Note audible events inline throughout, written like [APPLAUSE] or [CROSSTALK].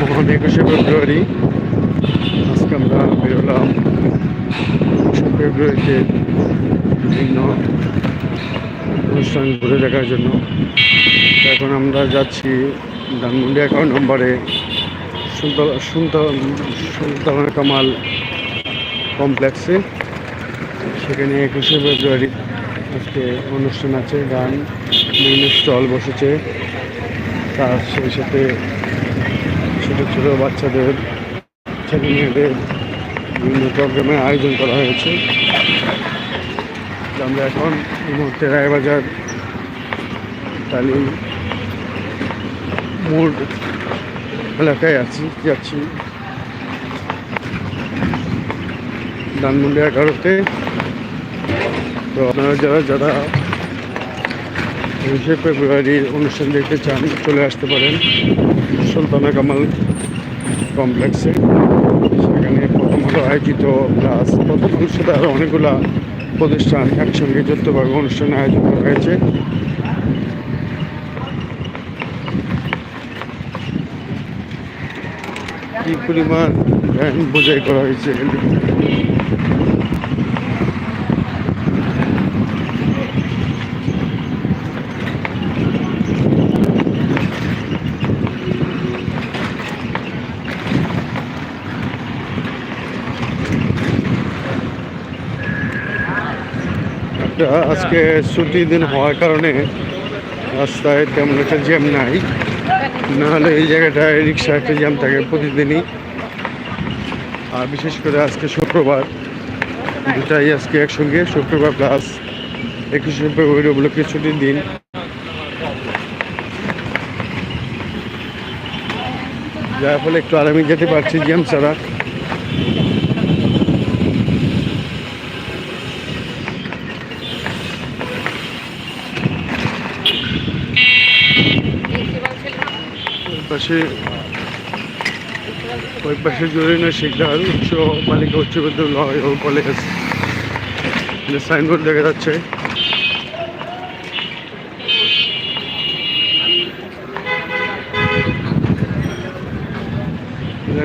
মহান একুশে ফেব্রুয়ারি। আজকে আমরা বেরোলাম একুশে ফেব্রুয়ারিতে বিভিন্ন অনুষ্ঠান ঘুরে দেখার জন্য। এখন আমরা যাচ্ছি ধানমন্ডি অ্যাকাউন্ট নম্বরে। সুলতান কামাল কমপ্লেক্সে। সেখানে একুশে ফেব্রুয়ারি আজকে অনুষ্ঠান আছে, গান বিভিন্ন স্টল বসেছে। তার সেই সাথে ছোটো ছোটো বাচ্চাদের, ছেলে মেয়েদের বিভিন্ন প্রোগ্রামের আয়োজন করা হয়েছে। আমরা এখন এই মুহূর্তে রায়বাজার তালিম মোড় এলাকায় আছি, যাচ্ছি। ধানমন্ডি এগারোতে। তো আপনারা যারা যারা একুশে ফেব্রুয়ারির অনুষ্ঠান দেখতে চান, চলে আসতে পারেন। সুলতানা কামাল কমপ্লেক্সে। সেখানে প্রথমত আয়োজিত, প্লাস প্রথম অনুষ্ঠানে আরও অনেকগুলা প্রতিষ্ঠান একসঙ্গে যৌথভাবে অনুষ্ঠান আয়োজন করা হয়েছে। কি পরিমাণ ব্যান বোঝাই করা হয়েছে? একটা আজকে ছুটির দিন হওয়ার কারণে রাস্তায় তেমন একটা জ্যাম নাই। নাহলে এই জায়গাটায় রিক্সা একটা জ্যাম থাকে প্রতিদিনই। আর বিশেষ করে আজকে শুক্রবার, দুটাই আজকে একসঙ্গে, শুক্রবার প্লাস একুশে ফেব্রুয়ারি উপলক্ষে ছুটির দিন। যার ফলে একটু আরামে যেতে পারছি জ্যাম ছাড়া। পাশে ওই পাশে জরিনা শিকদার উচ্চ বালিকা উচ্চ বিদ্যালয় কলেজ। সাইনবোর্ড দেখা যাচ্ছে।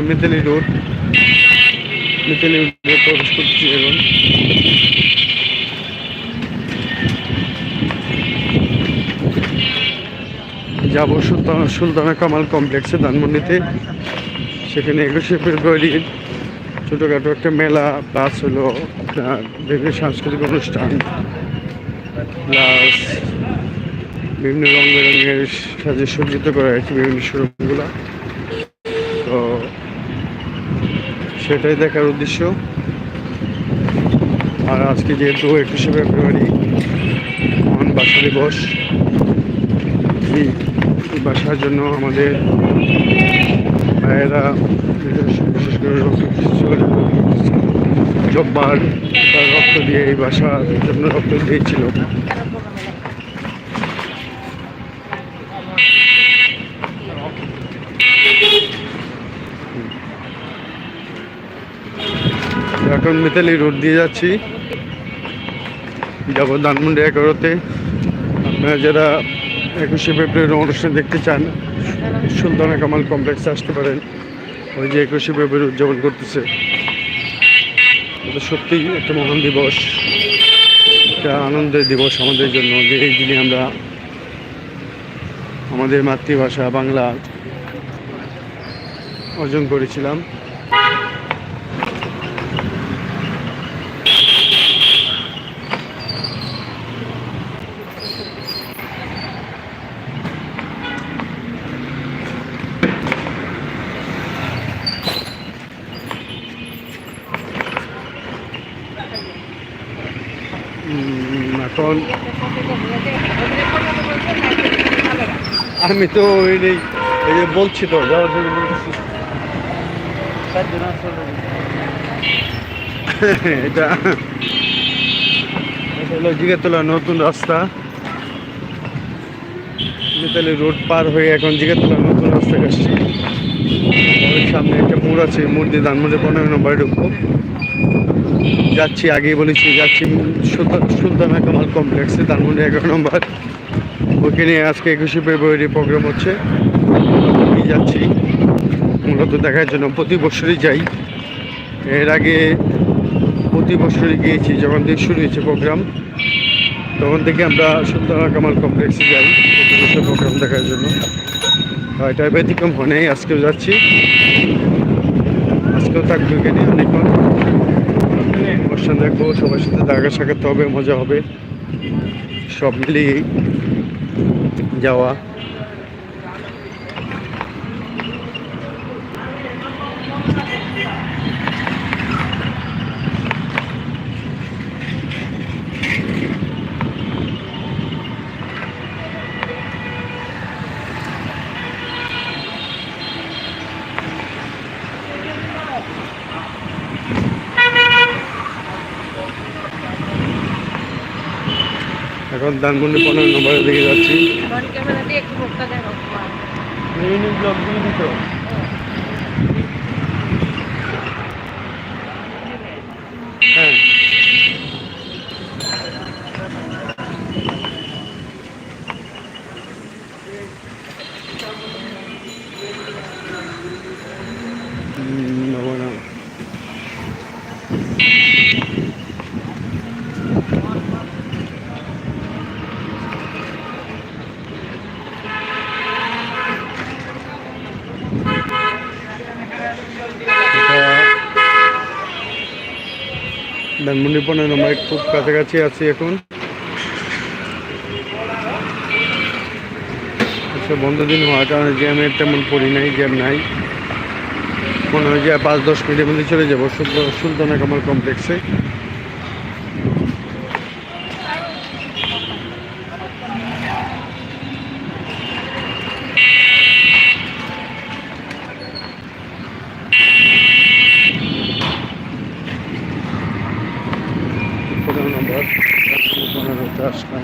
মিতালি রোড মিতালি রোডে প্রবেশ করছি এখন যাব সুলতান, সুলতানা কামাল কমপ্লেক্সে ধানমন্ডিতে। সেখানে একুশে ফেব্রুয়ারির ছোটোখাটো একটা মেলা, প্লাস হলো আপনার বিভিন্ন সাংস্কৃতিক অনুষ্ঠান, প্লাস বিভিন্ন রং বেরঙের সাজে সজ্জিত করা হয়েছে বিভিন্ন শোরুমগুলো। তো সেটাই দেখার উদ্দেশ্য। আর আজকে যেহেতু একুশে ফেব্রুয়ারি, মহান ভাষা দিবস বাসার জন্য আমাদের ভাইয়েরা বিশেষ করে জব্বার রক্ত দিয়ে এই বাসার জন্য রক্ত দিয়েছিল। এখন মিতালি রোড দিয়ে যাচ্ছি। যাব ধানমন্ডি এগারোতে। আপনারা যারা একুশে ফেব্রুয়ারি অনুষ্ঠান দেখতে চান। সুলতানা কামাল কমপ্লেক্সে আসতে পারেন। ওই যে একুশে ফেব্রুয়ারি উদযাপন করতেছে। এটা সত্যিই একটা মহান দিবস। একটা আনন্দের দিবস আমাদের জন্য যে এই দিনে আমরা আমাদের মাতৃভাষা বাংলা অর্জন করেছিলাম। এখন আমি তো ওই যে বলছি তো, যাওয়ার জন্য এটা হলো জিগাতলা নতুন রাস্তা। মিতালি রোড পার হয়ে এখন জিগাতলা নতুন আসছি। ওই সামনে একটা মোড় আছে মোড় দিয়ে ধানমন্ডি পনেরো নম্বরে ঢুকবো যাচ্ছি, আগেই বলেছি, যাচ্ছি সুলতান সুলতানা কামাল কমপ্লেক্সে ধানমন্ডি এগারো নম্বর। ওইখানে আজকে একুশে ফেব্রুয়ারি প্রোগ্রাম হচ্ছে। যাচ্ছি, মূলত দেখার জন্য। প্রতি বছরই যাই। এর আগে প্রতি বছরই গিয়েছি, যখন থেকে শুরু হয়েছে প্রোগ্রাম তখন থেকে আমরা সুন্দর কামাল কমপ্লেক্সে যাই, প্রতি বছর প্রোগ্রাম দেখার জন্য। এটা ব্যতিক্রম হনে আজকেও যাচ্ছি। আজকেও থাকব এখানে অনেকক্ষণ। অনুষ্ঠান দেখব সবার সাথে দেখা সাক্ষাৎ হবে মজা হবে। সব মিলিয়েই যাওয়া। এখন ধানমন্ডি পনেরো নম্বরের দিকে যাচ্ছি। মুখটা দিত। এটা নম্বরে খুব কাছাকাছি আছি এখন। আচ্ছা বন্ধ, দিন হওয়ার কারণে জ্যামের তেমন পড়ি নাই, জ্যাম নাই। মনে হয় যে পাঁচ, দশ মিনিটের মধ্যে চলে যাব। সুলতানা কামাল কমপ্লেক্সে পনেরো নম্বর পনেরোতে আসলাম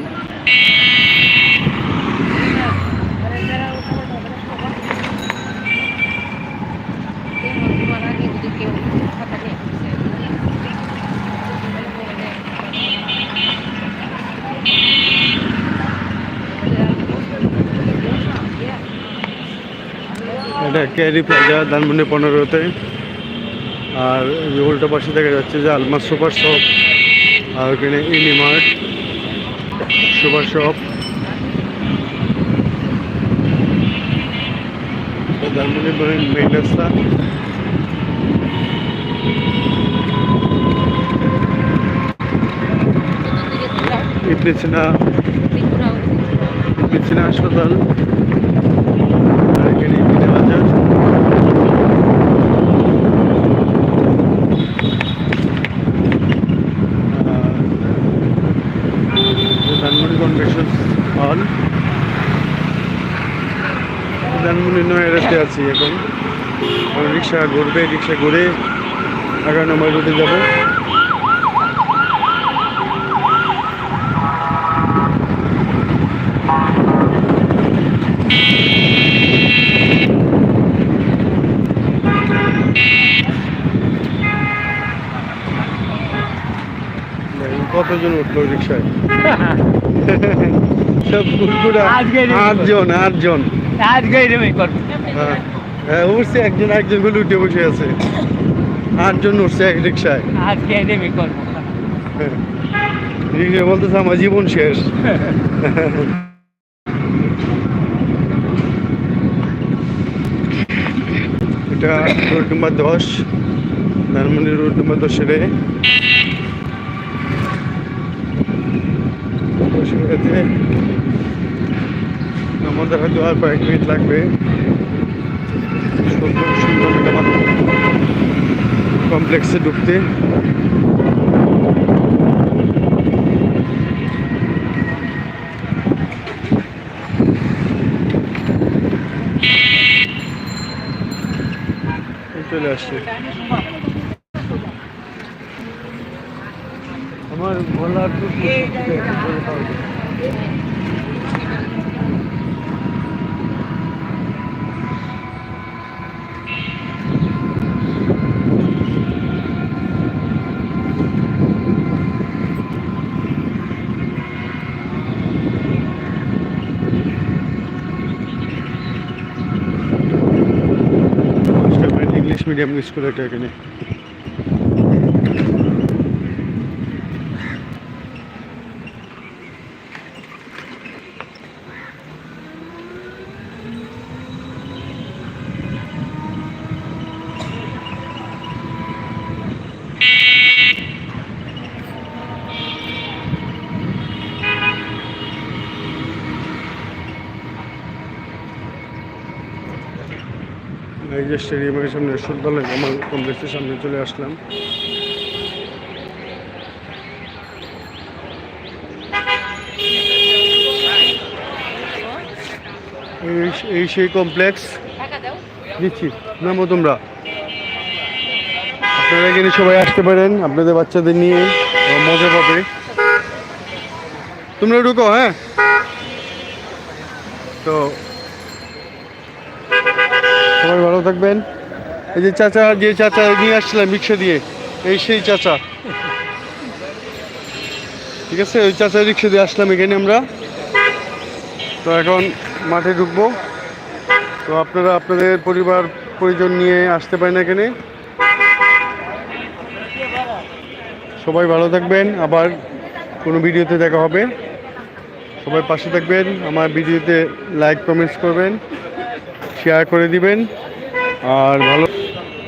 তোমার আগে যদি কেউ খাতা নিয়ে আসছে এটা ক্যারি প্লাজা, ধানমন্ডি পনেরোতে। আর উল্টো পাশে দেখা যাচ্ছে যে আলমার সুপার শপ, আর ওখানে Unimart super shop. Dhanmondi main রাস্তা। ইবনে সিনা ইবনে সিনা হাসপাতাল আর এখানে ইবনে বাজার ধানমন্ডি কনভেনশন হল ধানমন্ডি নয়ারাতে আছি এখন। রিক্সা ঘুরবে রিক্সা ঘুরে এগারো নম্বর রুটে যাব। কতজন উঠল রিক্সায়? [LAUGHS] সব আটজন আটজন। আজকে করব। হ্যাঁ। হ্যাঁ উঠছে একজন একজনগুলো উঠে বসে আছে। আটজন উঠছে এক রিক্সায় আজকে এরকমই করব। হ্যাঁ। রিক্সা বলতেছে আমার জীবন শেষ। এটা রোড নম্বর দশ ধানমন্ডি রোড নম্বর দশের দশেতে আমাদের হয়তো আর কয়েক মিনিট লাগবে। সুন্দর সুন্দর কমপ্লেক্সে ঢুকতে। চলে আসছে। আমার গলার মিডিয়াম স্কুল এটা এখানে এই যে স্টেডিয়ামের সামনে সুলতানের কামাল কমপ্লেক্সের সামনে চলে আসলাম। এই- সেই কমপ্লেক্স। দিচ্ছি। নামো তোমরা। আপনারা এখানে সবাই আসতে পারেন, আপনাদের বাচ্চাদের নিয়ে। মজা পাবে। তোমরা ঢুকো হ্যাঁ? তো সবাই ভালো থাকবেন। এই যে চাচা যে চাচা নিয়ে আসছিলাম রিক্সা দিয়ে। এই সেই চাচা। ঠিক আছে, ওই চাচা রিক্সা দিয়ে আসলাম এখানে আমরা। তো এখন মাঠে ঢুকবো। তো আপনারা, আপনাদের পরিবার, পরিজন নিয়ে আসতে পারেন এখানে। সবাই ভালো থাকবেন। আবার কোনো ভিডিওতে দেখা হবে। সবাই পাশে থাকবেন। আমার ভিডিওতে লাইক কমেন্টস করবেন। শেয়ার করে দিবেন। আর ভালো